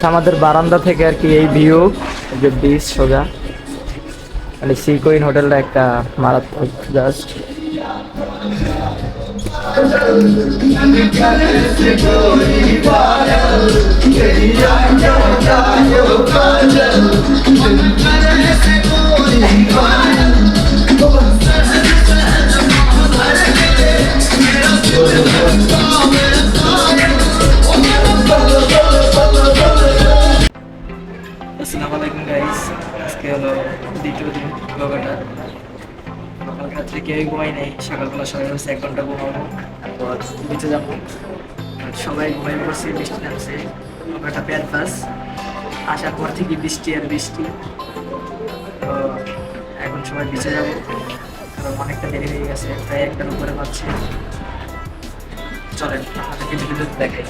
আমাদের বারান্দা থেকে আর কি এই ভিউ যে বিচ সোজা। মানে সিকোইন হোটেলটা একটা মারাত্মক জাস্ট আজকে হলো দ্বিতীয় দিন যোগাটা সকাল রাত্রে কেউই ঘুমাই নাই, সকালবেলা সবাই হচ্ছে এক ঘণ্টা ঘুমাবো। নিচে যাব। সবাই ঘুমাই পড়ছে, বৃষ্টি নামছে। একটা প্যান পাস আসার পর থেকে বৃষ্টি আর বৃষ্টি। তো এখন সবাই বিচে যাব। কারণ অনেকটা দেরি হয়ে গেছে, প্রায় একটার উপরে পাচ্ছে চলেন, আপনাদেরকে দেখাই।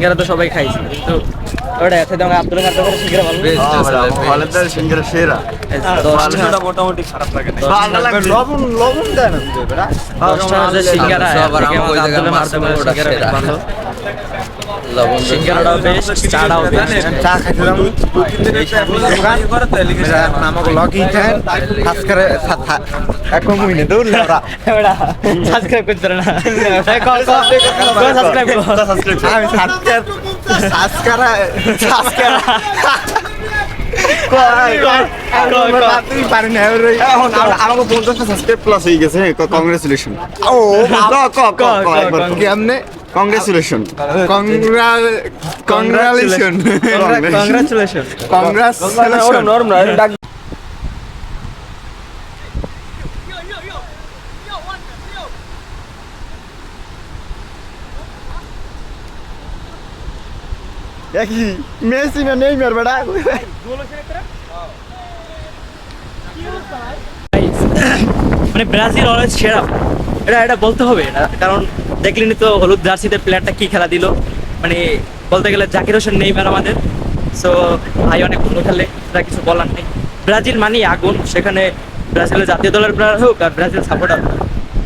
সিঙ্গারা তো সবাই খাইছে কিন্তু ওটা এত দাম আব্দুল করে সিঙ্গারা ভালো সিঙ্গারা সেরা। দশটা মোটামুটি খারাপ লাগে না। লবণ লবণ দেয় না দশটা সিঙ্গারা আব্দুল সিঙ্গারা ভালো। সিঙ্গারাটাও বেশ চাটাও বেশ চা খাইছিলাম আমাকে লগি দেন আজকে এখন মুইনে ওটা সাবস্ক্রাইব করতে না। সাবস্ক্রাইব আমি আজকে আজকে আজকে আমাকে পঞ্চাশটা সাবস্ক্রাইব প্লাস হয়ে গেছে কংগ্রেচুলেশন ও কেমনে? কংগ্রেচুলেশন কংগ্রাচুলেশন কংগ্রাচুলেশন কংগ্রাচুলেশন দেখি মেসি না নেই মের বেড়া মানে ব্রাজিল অলওয়েজ সেরা এটা এটা বলতে হবে কারণ দেখলেনি তো হলুদ জার্সিতে প্লেয়ারটা কি খেলা দিল। মানে বলতে গেলে জাকির হোসেন নেইমার আমাদের। সো ভাই অনেক ভালো খেলে এটা কিছু বলার নেই। ব্রাজিল মানে আগুন, সেখানে ব্রাজিলের জাতীয় দলের প্লেয়ার হোক আর ব্রাজিল সাপোর্টার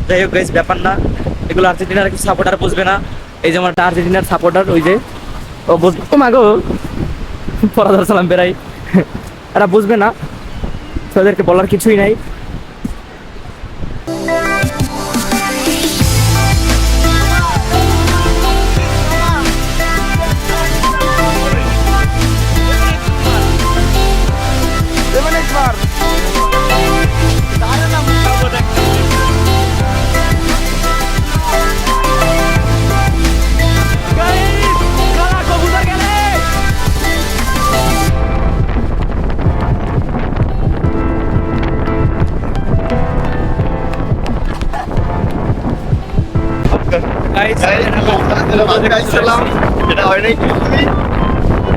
যাই হোক গাইস ব্যাপার না। এগুলো আর্জেন্টিনার কিছু সাপোর্টার বুঝবে না। এই যেমন একটা আর্জেন্টিনার সাপোর্টার ওই যে, ও বুঝবে ও মাগো। পরাদার সালাম বেরাই। এরা বুঝবে না। তো এদেরকে বলার কিছুই নাই।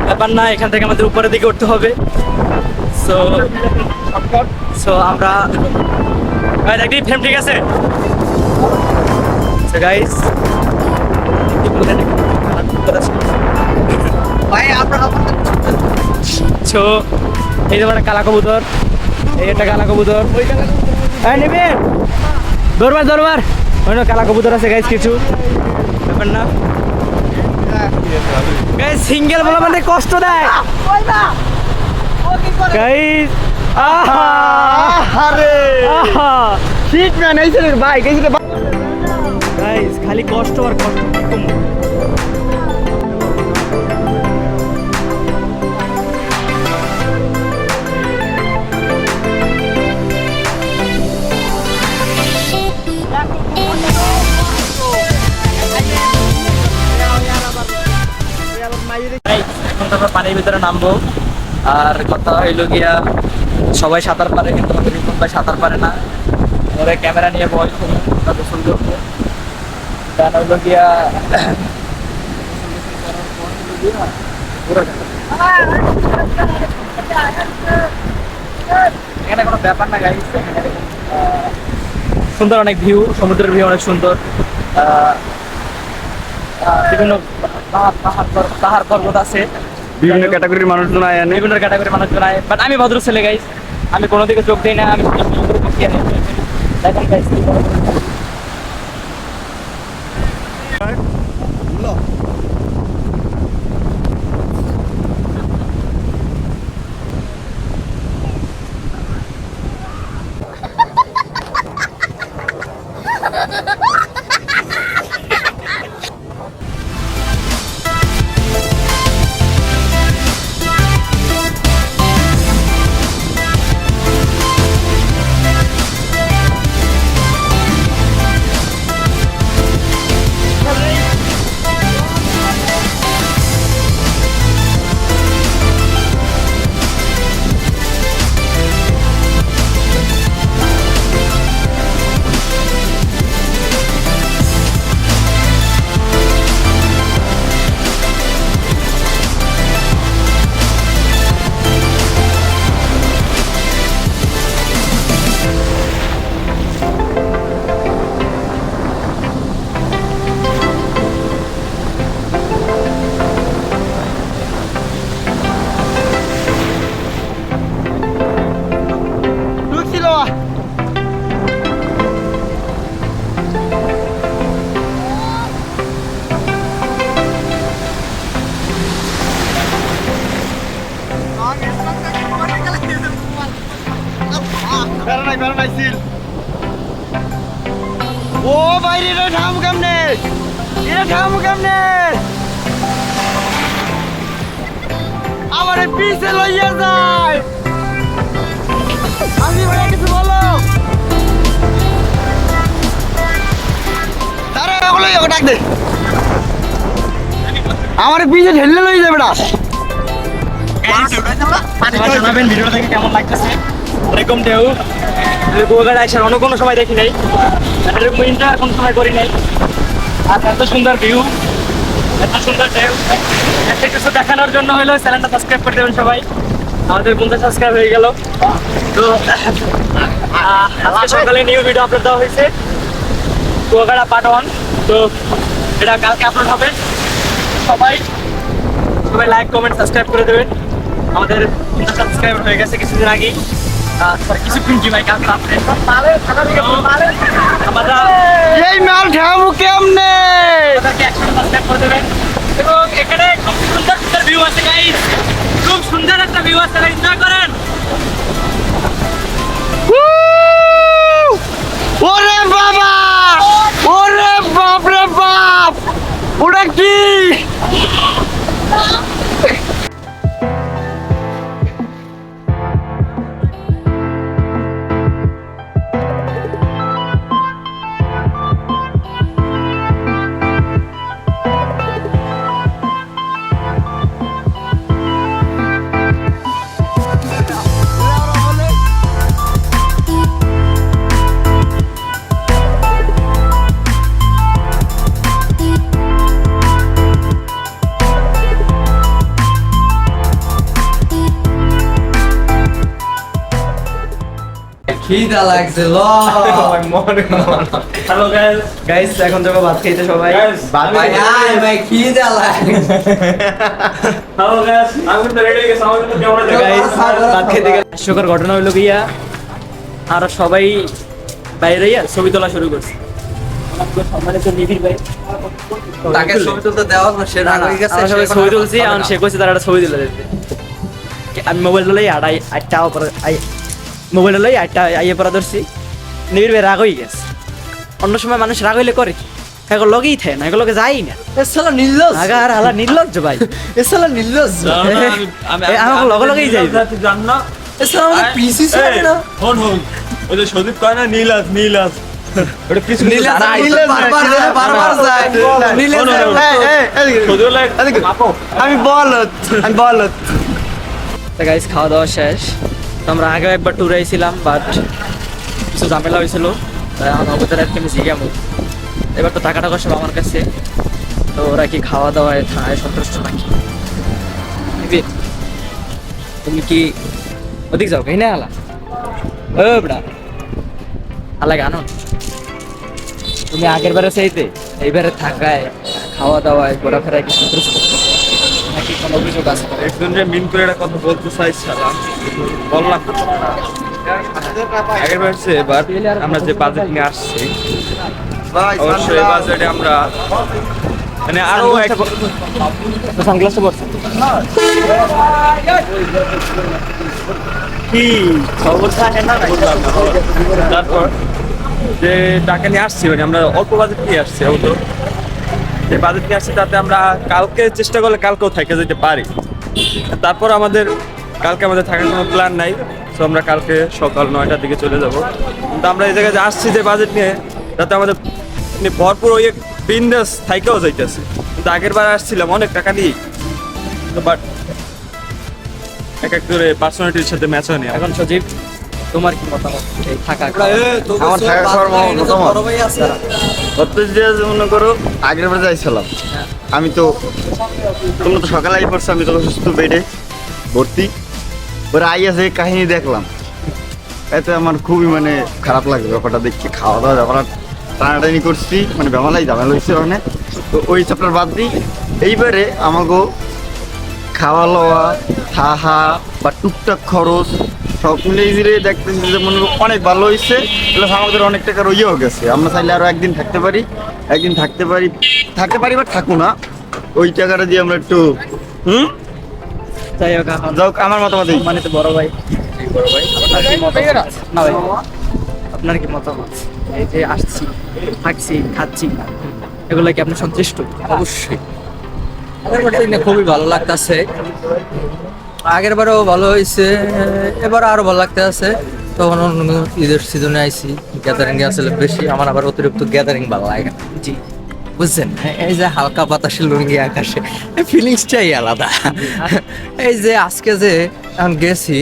ব্যাপার না এখান থেকে আমাদের উপরের দিকে উঠতে হবে। সো সো আমরা দেখি ফ্রেম ঠিক আছে? সো গাইস সো এই একটা কালা কবুতর। এই একটা কালা কবুতর। হ্যাঁ নেবেন দরবার দরবার অন্য কালা কবুতর আছে গাইস কিছু। ব্যাপার না। গাইস সিঙ্গেল বলা মানে কষ্ট দেয়। গাইস আহা। আরে আহা। ঠিক ম্যান এই ভাই গাইস খালি কষ্ট আর কষ্ট ভিতরে নামবো। আর কথা হইল গিয়া, সবাই সাঁতার পারে, কিন্তু আমাদের রিপন ভাই সাঁতার পারে না। ওরা ক্যামেরা নিয়ে বয় গোসল করব গান হইল গিয়া, এখানে কোনো ব্যাপার না গাইস সুন্দর অনেক ভিউ সমুদ্রের ভিউ অনেক সুন্দর। বিভিন্ন পাহাড় পর্বত আছে। বিভিন্ন ক্যাটাগরির মানুষজন আয় আনে। বিভিন্ন ক্যাটাগরির মানুষ আয়। বাট আমি ভদ্র ছেলে গাইস আমি কোনো দিকে চোখ দিই না আমি দেখেন guys, কি বড় বড় বেড়া নাই বেড়া নাই সিল ও বাইরে রে ঠাম কেমনে? এরা ঠাম কেমনে? আমারে পিছে লইয়া যায়। আমি ভাই কিছু বলো? তারে ওগুলো ওকে ডাক দে। আমার পিছে ঢেলে লই যাবে না। সবাই জানাবেন ভিডিওটা দেখে কেমন লাগতেছে। এরকম ঢেউ গোয়াঘাট আসার অন্য কোনো সময় দেখি নাই। এরকম ইন্টার কোনো সময় করি নাই। আর এত সুন্দর ভিউ এত সুন্দর ঢেউ একটা কিছু দেখানোর জন্য হলো চ্যানেলটা সাবস্ক্রাইব করে দেবেন সবাই। আমাদের পঞ্চাশ সাবস্ক্রাইব হয়ে গেল। তো, আজকে সকালে নিউ ভিডিও আপলোড দেওয়া হয়েছে। কুয়াকাটা পার্ট ওয়ান তো, এটা কালকে আপলোড হবে। সবাই সবাই লাইক কমেন্ট সাবস্ক্রাইব করে দেবেন। আমাদের সাবস্ক্রাইবার হয়ে গেছে কিছুদিন আগেই। কিছুক্ষণ কি ভাই কালকে রাত্রে আমরা এই মাল ঠাম কেমনে? এবং এখানে খুব সুন্দর সুন্দর ভিউ আছে গাইস খুব সুন্দর একটা ভিউ আছে এনজয় করেন ওরে বাবা! ওরে বাপ খিদা লাগছে ল হ্যালো গাইস গাইস এখন যাব ভাত খাইতে সবাই। ভাত ভাই ভাই খিদা লাগছে। হ্যালো গাইস আমি তো রেডি হয়ে গেছি। আমাদের তো কেমন আছে গাইস ভাত খেতে গেলে হাস্যকর ঘটনা হইল গিয়া আর সবাই বাইরে ছবি তোলা শুরু করছে। তাকে ছবি তুলতে দেওয়া হলো সে হয়ে আমরা ছবি তুলছি এখন না। সে কইছে তার একটা ছবি তুলে দিতে। আমি মোবাইল লই আড়াই আটটা পরে মোবাইল লই আটটা আইয়ে পরে ধরছি নিবিড় ভাই রাগ হয়ে গেছে। অন্য সময় মানুষ রাগ হইলে করে কি? এখন লগেই থাকে না এগুলোকে যাই না এ শালা নির্লজ্জ আগার হালা নির্লজ্জ ভাই। এ শালা নির্লজ্জ এ, আমাকে লগে লগেই যাই। জান না এ শালা আমাদের পিসি ছাড়ে না? হন হন। ওই যে সদীপ কয় না নীলাস নীলাস ওটা কিছু নীলাজ। নীলাজ বারবার যায়, বারবার যায়। নীলাজ আমি বলত আমি বলত। তো গাইস খাওয়া দাওয়া শেষ। তো আমরা আগেও একবার ট্যুরে আইছিলাম বাট কিছু ঝামেলা হয়েছিল। তাই আমার অবতার আর কি আমি জিজ্ঞামু এবার তো টাকা টাকা সব আমার কাছে। তো ওরা কি খাওয়া দাওয়ায় থায় সন্তুষ্ট নাকি? তুমি কি ওদিক যাও কাহিনী আলা? ও বড়া। আলা গানো। তুমি আগের বারে চাইতে, এইবারে থাকায় খাওয়া দাওয়ায় ঘোরাফেরায় কি সন্তুষ্ট? কোনো অভিযোগ আছে? একজন যে মিন করে একটা কথা বলতে চাইছিলাম বললাম আগের বার হচ্ছে এবার আমরা যে বাজেট নিয়ে আসছি অবশ্যই বাজেটে আমরা মানে আরও এক সানগ্লাসটা পড়ছে কি খবর? থাকে না তারপর যে টাকা নিয়ে আসছি মানে আমরা অল্প বাজেট নিয়ে আসছি তো। যে বাজেট নিয়ে আসছি তাতে আমরা কালকে চেষ্টা করলে কালকেও থেকে যেতে পারি। তারপর আমাদের কালকে আমাদের থাকার কোনো প্ল্যান নাই। তো আমরা কালকে সকাল নয়টার দিকে চলে যাব। কিন্তু আমরা এই জায়গায় যে আসছি যে বাজেট নিয়ে তাতে আমাদের মানে ভরপুর ওই বিন্দাস থাইকেও যাইতেছে। কিন্তু আগের বার আসছিলাম অনেক টাকা নিয়ে বাট এক এক করে পার্সোনালিটির সাথে ম্যাচ হয়নি। এখন সজীব তোমার কি মতামত? এই থাকা আমার থাকা মতামত। যে মনে করো আগের বার যাইছিলাম। আমি তো তোমরা তো সকালে আই পড়ছো আমি তো অসুস্থ বেডে ভর্তি। ওরা আই আছে কাহিনী দেখলাম। এতে আমার খুবই মানে খারাপ লাগছে ব্যাপারটা দেখছি খাওয়া দাওয়া ব্যাপার টানাটানি করছি মানে বেমালাই ঝামেলা হয়েছে অনেক তো ওই চ্যাপ্টার বাদ দিই। এইবারে আমাকে খাওয়া লওয়া থাহা বা টুকটাক খরচ সব মিলে দেখতেছি যে মনে অনেক ভালো হয়েছে প্লাস আমাদের অনেক টাকার ইয়েও গেছে। আমরা চাইলে আরও একদিন থাকতে পারি। একদিন থাকতে পারি। থাকতে পারি বা থাকব না। ওই টাকাটা দিয়ে আমরা একটু হুম? যাই হোক যাও আমার মতামত মানে তো বড় ভাই। বড় ভাই আপনার কি মতামত? না ভাই। আপনার কি মতামত? এই যে আসছি থাকছি খাচ্ছি। এগুলো কি আপনি সন্তুষ্ট? অবশ্যই। খুবই ভালো লাগতেছে। আগের বারও ভালো হয়েছে এবার আরও ভালো লাগতে আছে। তখন ঈদের সিজনে আইছি গ্যাদারিং এ আসলে বেশি আমার আবার অতিরিক্ত গ্যাদারিং ভালো লাগে জি। বুঝছেন? এই যে হালকা বাতাসে লুঙ্গি আকাশে ফিলিংসটাই আলাদা। এই যে আজকে যে এখন গেছি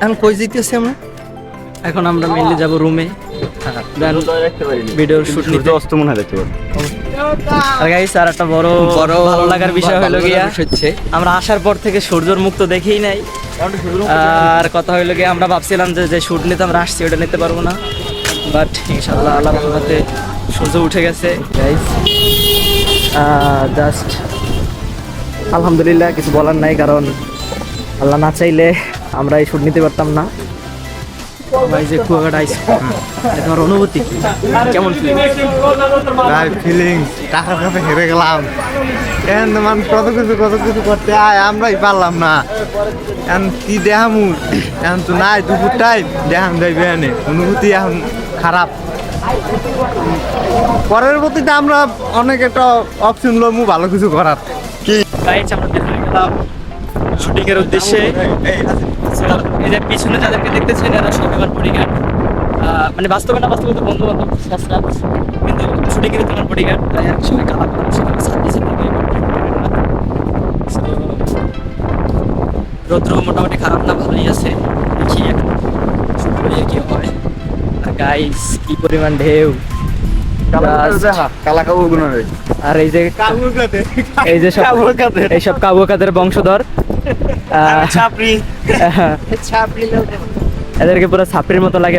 এখন কই যেতেছি আমরা? এখন আমরা মেনলি যাব রুমে দেন ভিডিওর শুট নিতে। অস্ত মনে হয় দেখতে পারো। আর গাইস আর একটা বড় বড় ভালো লাগার বিষয় হলো গিয়া হচ্ছে। আমরা আসার পর থেকে সূর্যর মুখ তো দেখেই নাই। আর কথা হইল গিয়ে আমরা ভাবছিলাম যে যে শুট নিতে আমরা আসছি ওটা নিতে পারব না। বাট ইনশাল্লাহ আল্লাহ রহমতে সূর্য উঠে গেছে গাইস জাস্ট আলহামদুলিল্লাহ কিছু বলার নাই কারণ আল্লাহ না চাইলে আমরা এই শুট নিতে পারতাম না। ভাই যে কুয়াকাটা আইস তোমার অনুভূতি কি? কেমন ফিল ভাই ফিলিংস টাকার কাছে হেরে গেলাম। এখন মানুষ কত কিছু কত কিছু করতে আয় আমরাই পারলাম না। এখন কি দেখামু? এখন তো নাই দুপুর টাইম দেখাম যাইবে এনে। অনুভূতি এখন খারাপ। পরের প্রতিটা আমরা অনেক একটা অপশন লমু ভালো কিছু করার। কি গাইজ আমরা বের গেলাম। শুটিং এর উদ্দেশ্যে। এই যে পিছনে যাদেরকে দেখতেছেন এরা সব এবার বডিগার্ড মানে বাস্তবে না বাস্তবে তো বন্ধু বান্ধব কিন্তু শুটিং এর তোমার বডিগার্ড তাই আর কি সবাই কালা রৌদ্র মোটামুটি খারাপ না ভালোই আছে। দেখি এখন কি হয়। আর গাইস কি পরিমাণ ঢেউ। আর এই যে এই যে সব এইসব কাবুকাদের বংশধর। এদেরকে পুরো ছাপড়ির মতো লাগে।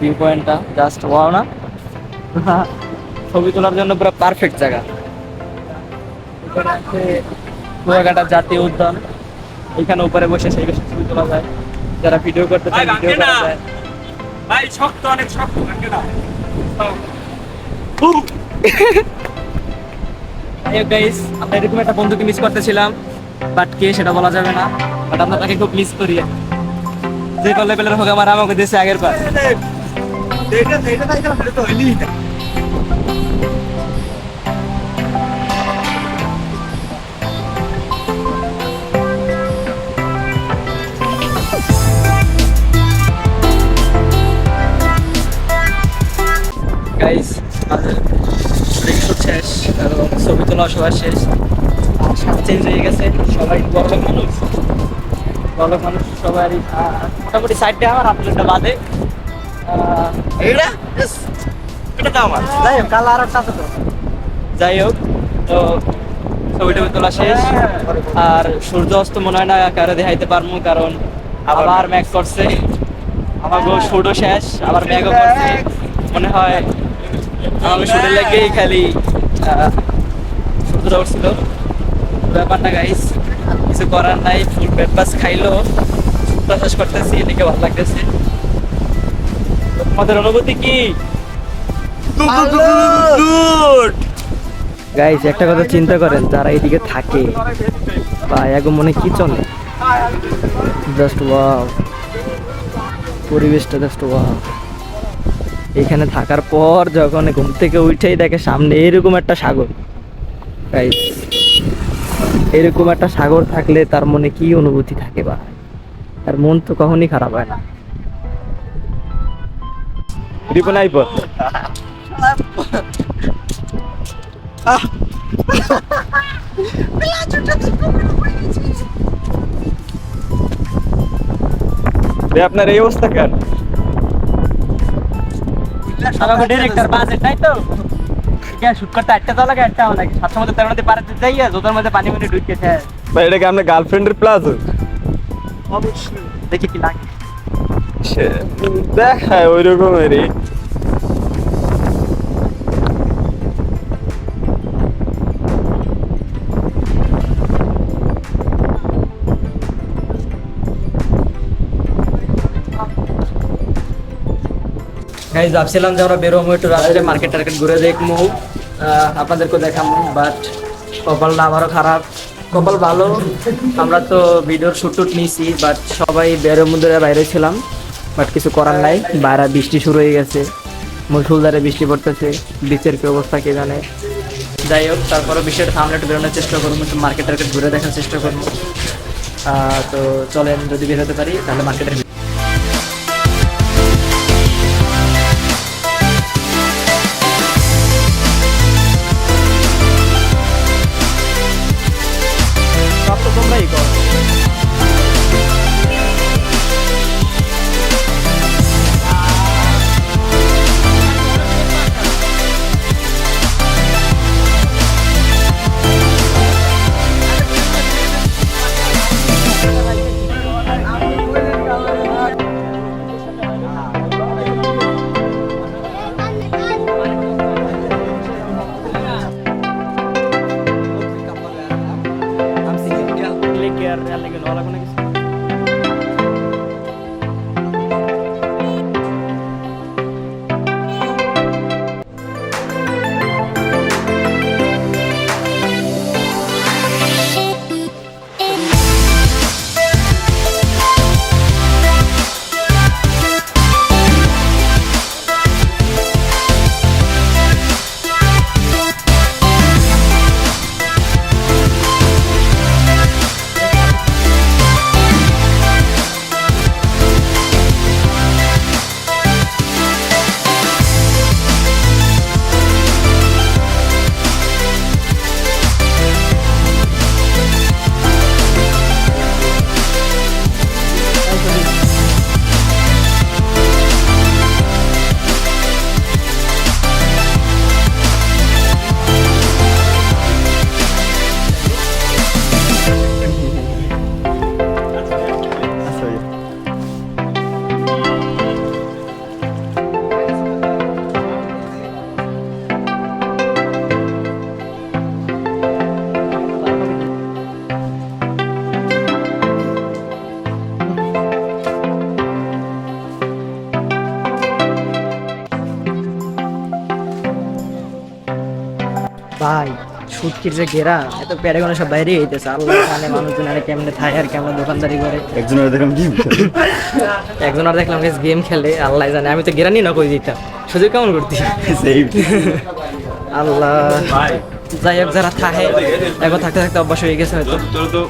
ভিউ পয়েন্টটা জাস্ট ওয়াও না? ছবি তোলার জন্য পুরো পারফেক্ট জায়গা। এখানে আছে কুয়াকাটা জাতীয় উদ্যান। এখানে উপরে বসে সেই বসে ছবি তোলা যায়। যারা ভিডিও করতে চায় ভিডিও করা যায়। ভাই শক্ত অনেক শক্ত না গাইস আমরা এরকম একটা বন্ধুকে মিস করতেছিলাম। বাট কে সেটা বলা যাবে না। বাট আমরা তাকে খুব মিস করি। যে লেভেলের হোক আমার আমাকে দেশে আগের পর গাইস শেষ এবং ছবি তোলা সবার শেষ। চেঞ্জ হয়ে গেছে, সবাই বড়লোক মানুষ। বড়লোক মানুষ সবারই মোটামুটি সাইডটা আমার আপনারটা বাদে। এটা এটা আমার। যাই হোক কাল আর একটা তো। যাই হোক তো ছবি টবি তোলা শেষ। আর সূর্য অস্ত মনে হয় না কারও দেখাইতে পারব কারণ আবার ম্যাক করছে। আমার শুটও শেষ আবার ম্যাগও করছে। মনে হয় আমাকে শুটে লেগেই খালি। সূর্যটা উঠছিল। ব্যাপার না গাইস কিছু করার নাই ফুল ব্রেকফাস্ট খাইলো। শেষ করতেছি এদিকে ভালো লাগতেছে। তো অনুভূতি কি? গাইস একটা কথা চিন্তা করেন যারা এইদিকে থাকে বা এক মনে কি চলে? জাস্ট ওয়াও পরিবেশটা জাস্ট ওয়াও এখানে থাকার পর যখন ঘুম থেকে উঠেই দেখে সামনে এরকম একটা সাগর। গাইস এরকম একটা সাগর থাকলে তার মনে কি অনুভূতি থাকে বা তার মন তো কখনই খারাপ হয় না। রিপন আইপর রে আপনার এই অবস্থা কেন আমাকে ডিরেক্টর বাজেট নাই তো কে শুট করতে একটা তো লাগে একটা লাগে সাতশো মধ্যে তার মধ্যে পারাতে যাইয়া জোতার মধ্যে পানি পানি ঢুকেছে ভাই এটা কি আপনার গার্লফ্রেন্ডের প্লাজো অবশ্যই দেখি কি লাগে দেখায় ওই রকমেরই গাইজ ভাবছিলাম যে আমরা বেরোবো একটু রাস্তায় মার্কেট টার্কেট ঘুরে দেখব। আপনাদেরকে দেখাবো বাট কপালটা আবারও খারাপ। কপাল ভালো, আমরা তো ভিডিওর শুট টুট নিয়েছি বাট সবাই বেরোর মধ্যে বাইরে ছিলাম। বাট কিছু করার নাই। বাইরা বৃষ্টি শুরু হয়ে গেছে। মুসুলধারে বৃষ্টি পড়তেছে। বিচের কি অবস্থা কে জানে। যাই হোক তারপরে বিষয়টা সামনে একটু বেরোনোর চেষ্টা করব। মার্কেট টার্কেট ঘুরে দেখার চেষ্টা করব। তো চলেন, যদি বেরোতে পারি, তাহলে মার্কেটের সুটকির যে গেরা এত প্যারাগনে সব বাইরে হইতেছে। আল্লাহ জানে মানুষজন আরে কেমনে থাকে আর কেমন দোকানদারি করে। একজনের দেখলাম গেম একজন আর দেখলাম গেম খেলে আল্লাহ জানে। আমি তো গেরানি না কই দিতাম। শুধু কেমন করতি? আল্লাহ। যাই হোক যারা থাকে এখন থাকতে থাকতে অভ্যাস হয়ে গেছে হয়তো। তোর তো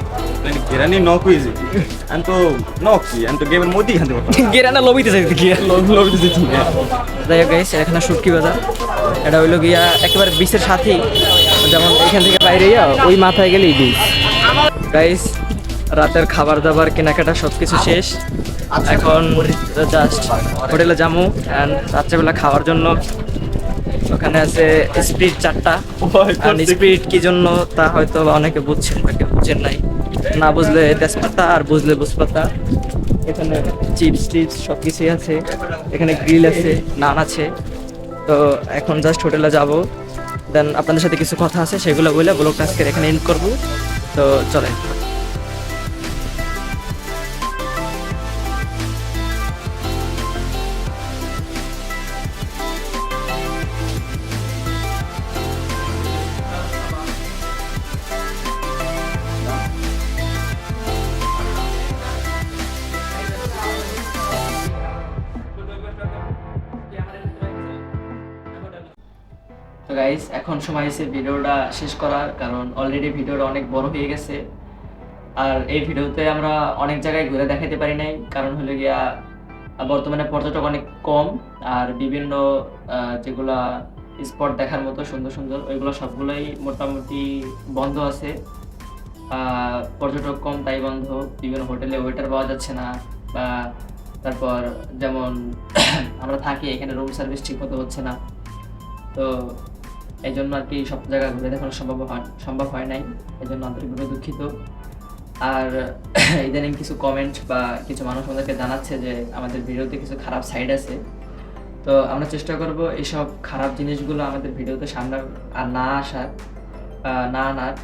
গেরানি নক হয়েছে আমি তো নক কি আমি তো গেমের মধ্যেই খেলতে পারতাম। গেরানা লবিতে যাইতে গিয়া। লবিতে যেতে যাই হোক গাইস এখানে শুটকি বাজার। এটা হইল গিয়া একেবারে বিচের সাথেই। যেমন এখান থেকে বাইরে ওই মাথায় গেলেই বিচ গাইস রাতের খাবার দাবার কেনাকাটা সব কিছু শেষ। এখন জাস্ট হোটেলে যাব অ্যান্ড রাত্রেবেলা খাওয়ার জন্য। ওখানে আছে স্পিড চারটা। স্প্রিট কি জন্য তা হয়তো অনেকে বুঝছেন বা কেউ বুঝছেন নাই। না বুঝলে তেজপাতা আর বুঝলে বুঝপাতা এখানে চিপস টিপস সব কিছুই আছে। এখানে গ্রিল আছে নান আছে। তো এখন জাস্ট হোটেলে যাব। দেন আপনাদের সাথে কিছু কথা আছে, সেগুলো বলে ব্লগটা আজকে এখানে এন্ড করব। তো চলে এখন সময় এসে ভিডিওটা শেষ করার, কারণ অলরেডি ভিডিওটা অনেক বড় হয়ে গেছে। আর এই ভিডিওতে আমরা অনেক জায়গায় ঘুরে দেখাতে পারি নাই, কারণ হলো গিয়া বর্তমানে পর্যটক অনেক কম, আর বিভিন্ন যেগুলা স্পট দেখার মতো সুন্দর সুন্দর, ওইগুলো সবগুলোই মোটামুটি বন্ধ আছে। পর্যটক কম, তাই বন্ধ। বিভিন্ন হোটেলে ওয়েটার পাওয়া যাচ্ছে না, বা তারপর যেমন আমরা থাকি, এখানে রুম সার্ভিস ঠিক মতো হচ্ছে না। তো এই জন্য আর কি সব জায়গা ঘুরে দেখানো সম্ভব হয় সম্ভব হয় নাই। এই জন্য আন্তরিকভাবে দুঃখিত। আর ইদানিং কিছু কমেন্ট বা কিছু মানুষ আমাদেরকে জানাচ্ছে যে আমাদের ভিডিওতে কিছু খারাপ সাইড আছে। তো আমরা চেষ্টা করব এইসব খারাপ জিনিসগুলো আমাদের ভিডিওতে সামনে আর না আসার না আনার।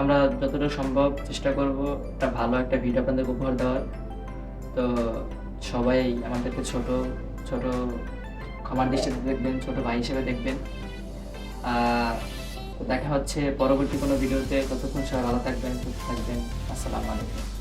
আমরা যতটা সম্ভব চেষ্টা করব একটা ভালো একটা ভিডিও আপনাদেরকে উপহার দেওয়ার। তো সবাই আমাদেরকে ছোট ছোট ক্ষমার দৃষ্টিতে দেখবেন, ছোট ভাই হিসেবে দেখবেন। দেখা হচ্ছে পরবর্তী কোনো ভিডিওতে। ততক্ষণ সবাই ভালো থাকবেন সুস্থ থাকবেন। আসসালামু আলাইকুম।